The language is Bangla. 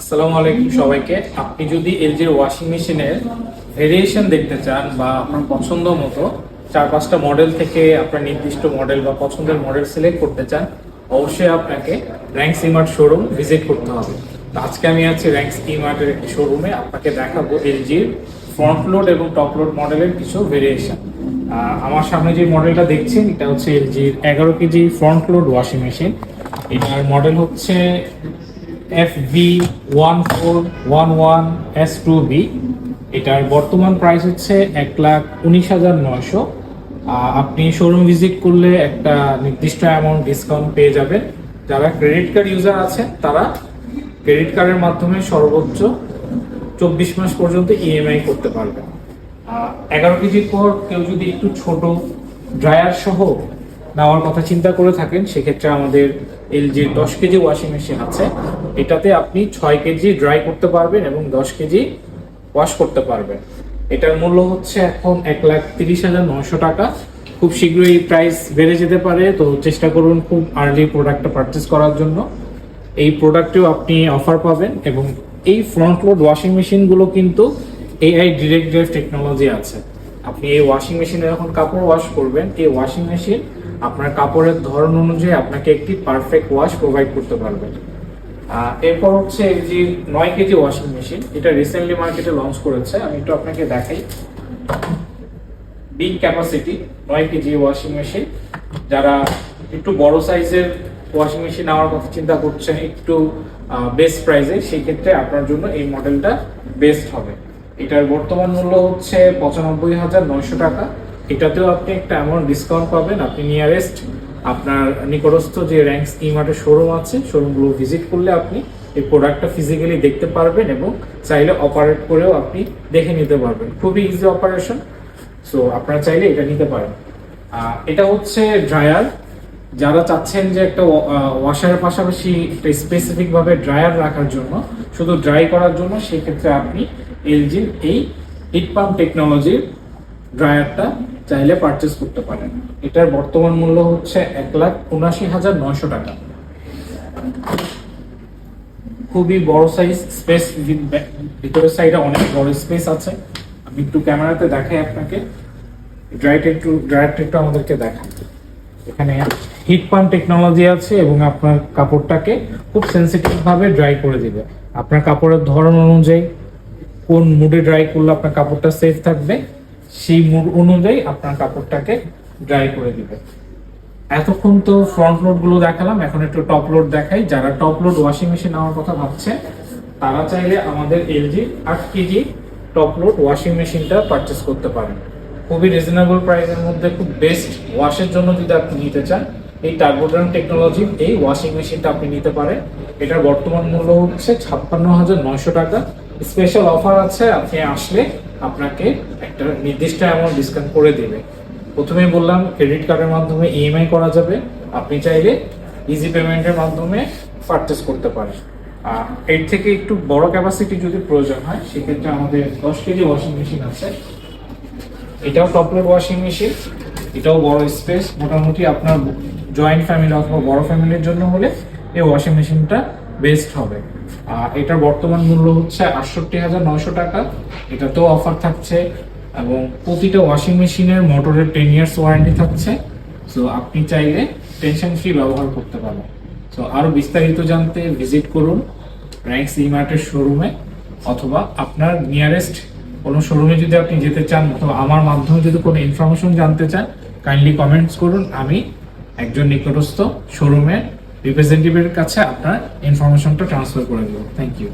আসসালামু আলাইকুম সবাইকে। আপনি যদি এলজির ওয়াশিং মেশিনের ভেরিয়েশন দেখতে চান বা আপনার পছন্দ মতো চার পাঁচটা মডেল থেকে আপনার নির্দিষ্ট মডেল বা পছন্দের মডেল সিলেক্ট করতে চান, অবশ্যই আপনাকে র্যাঙ্ক সিমার্ট শোরুম ভিজিট করতে হবে। আজকে আমি আছি র্যাঙ্ক স্কিমার্টের একটি শোরুমে আপনাকে দেখাবো এলজির ফ্রন্ট লোড এবং টপ লোড মডেলের কিছু ভেরিয়েশন আমার সামনে যে মডেলটা দেখছেন, এটা হচ্ছে এলজির এগারো KG front load washing machine এটার মডেল হচ্ছে F V one four one one S two B এটার বর্তমান প্রাইস হচ্ছে এক লাখ উনিশ হাজার নয়শো। আপনি শোরুম ভিজিট করলে একটা নির্দিষ্ট অ্যামাউন্ট ডিসকাউন্ট পেয়ে যাবেন। যারা ক্রেডিট কার্ড ইউজার আছে, তারা ক্রেডিট কার্ডের মাধ্যমে সর্বোচ্চ চব্বিশ মাস পর্যন্ত ইএমআই করতে পারবেন। এগারো কেজির পর কেউ যদি একটু ছোট ড্রায়ার সহ নেওয়ার কথা চিন্তা করে থাকেন, সেক্ষেত্রে আমাদের এল এলজির দশ কেজি ওয়াশিং মেশিন আছে। এটাতে আপনি ছয় কেজি ড্রাই করতে পারবেন এবং দশ কেজি ওয়াশ করতে পারবেন। এটার মূল্য হচ্ছে এখন এক লাখ তিরিশ হাজার নশো টাকা। খুব শীঘ্রই প্রাইস বেড়ে যেতে পারে, তো চেষ্টা করুন খুব আর্লি প্রোডাক্টটা পারচেস করার জন্য। এই প্রোডাক্টেও আপনি অফার পাবেন এবং এই ফ্রন্ট লোড ওয়াশিং মেশিনগুলো কিন্তু এআই ডিরেক্ট ড্রাইভ টেকনোলজি আছে। আপনি এই ওয়াশিং মেশিনে যখন কাপড় ওয়াশ করবেন, এই ওয়াশিং মেশিন আপনার কাপড়ের ধরন অনুযায়ী আপনাকে একটি পারফেক্ট ওয়াশ প্রোভাইড করতে পারবে। এরপর হচ্ছে এই যে নয় কেজি ওয়াশিং মেশিন এটা রিসেন্টলি মার্কেটে লঞ্চ করেছে। আমি একটু আপনাকে দেখাই। বিগ ক্যাপাসিটি নয় কেজি ওয়াশিং মেশিন যারা একটু বড় সাইজের ওয়াশিং মেশিন নেওয়ার কথা চিন্তা করছেন, একটু বেস্ট প্রাইসে সেই ক্ষেত্রে আপনার জন্য এই মডেলটা বেস্ট হবে। এটার বর্তমান মূল্য হচ্ছে পঁচানব্বই হাজার নয়শো টাকা। এটাতেও আপনি একটা অ্যামাউন্ট ডিসকাউন্ট পাবেন। আপনি নিয়ারেস্ট আপনার নিকটস্থ যে র্যাঙ্ক স্কিমার্টের শোরুম আছে শোরুমগুলো ভিজিট করলে আপনি এই প্রোডাক্টটা ফিজিক্যালি দেখতে পারবেন এবং চাইলে অপারেট করেও আপনি দেখে নিতে পারবেন। খুবই ইজি অপারেশন সো আপনারা চাইলে এটা নিতে পারেন। এটা হচ্ছে ড্রায়ার যারা চাচ্ছেন যে একটা ওয়াশারের পাশাপাশি একটা স্পেসিফিকভাবে ড্রায়ার রাখার জন্য, শুধু ড্রাই করার জন্য, সেক্ষেত্রে আপনি এলজির এই হিট পাম্প টেকনোলজির ড্রায়ারটা চাইলে পারচেস করতে পারেন। এটার বর্তমান মূল্য হচ্ছে এক লাখ উনাশি হাজার নয়শো টাকা। খুবই বড় সাইজ স্পেস ভিতরের সাইডে অনেক বড় স্পেস আছে। আমি একটু ক্যামেরাতে দেখাই আপনাকে। ড্রাইটা একটু ড্রায়ারটা একটু আমাদেরকে দেখান। এখানে হিট পাম্প টেকনোলজি আছে এবং আপনার কাপড়টাকে খুব সেন্সিটিভ ভাবে ড্রাই করে দিবে। আপনার কাপড়ের ধরন অনুযায়ী কোন মুডে ড্রাই করলে আপনার কাপড়টা সেফ থাকবে, সেই মুড অনুযায়ী আপনার কাপড়টাকে ড্রাই করে দিবে। এতক্ষণ তো ফ্রন্ট লোডগুলো দেখালাম, এখন একটু টপ লোড দেখাই। যারা টপ লোড ওয়াশিং মেশিন নেওয়ার কথা ভাবছে, তারা চাইলে আমাদের এলজি আট কেজি টপ লোড ওয়াশিং মেশিনটা পারচেস করতে পারেন। খুবই রিজনেবল প্রাইসের মধ্যে, খুব বেস্ট ওয়াশের জন্য যদি আপনি নিতে চান, এই টার্বোড্রাম টেকনোলজির এই ওয়াশিং মেশিনটা আপনি নিতে পারেন। এটার বর্তমান মূল্য হচ্ছে ছাপ্পান্ন হাজার নয়শো টাকা। স্পেশাল অফার আছে, আপনি আসলে আপনাকে একটা নির্দিষ্ট অ্যামাউন্ট ডিসকাউন্ট করে দেবে। প্রথমেই বললাম ক্রেডিট কার্ডের মাধ্যমে ইএমআই করা যাবে। আপনি চাইলে ইজি পেমেন্টের মাধ্যমে পারচেস করতে পারেন। আর এর থেকে একটু বড় ক্যাপাসিটি যদি প্রয়োজন হয়, সেক্ষেত্রে আমাদের দশ কেজি ওয়াশিং মেশিন আছে। এটাও টপলোড ওয়াশিং মেশিন এটাও বড় স্পেস মোটামুটি আপনার জয়েন্ট ফ্যামিলি অথবা বড় ফ্যামিলির জন্য হলে এই ওয়াশিং মেশিনটা বেস্ট হবে। এটার বর্তমান মূল্য হচ্ছে আটষট্টি হাজার নয়শো টাকা। এটাতেও অফার থাকছে এবং প্রতিটা ওয়াশিং মেশিনের মোটরের টেন ইয়ার্স ওয়ারেন্টি থাকছে। সো আপনি চাইলে টেনশন ফ্রি ব্যবহার করতে পারবেন। সো আরও বিস্তারিত জানতে ভিজিট করুন র্যাঙ্কস ইমার্টের শোরুমে অথবা আপনার নিয়ারেস্ট কোনো শোরুমে যদি আপনি যেতে চান অথবা আমার মাধ্যমে যদি কোনো ইনফরমেশন জানতে চান কাইন্ডলি কমেন্টস করুন। আমি একজন নিকটস্থ শোরুমের রিপ্রেজেন্টেটিভের কাছে আপনার ইনফরমেশনটা ট্রান্সফার করে দেবো। Thank you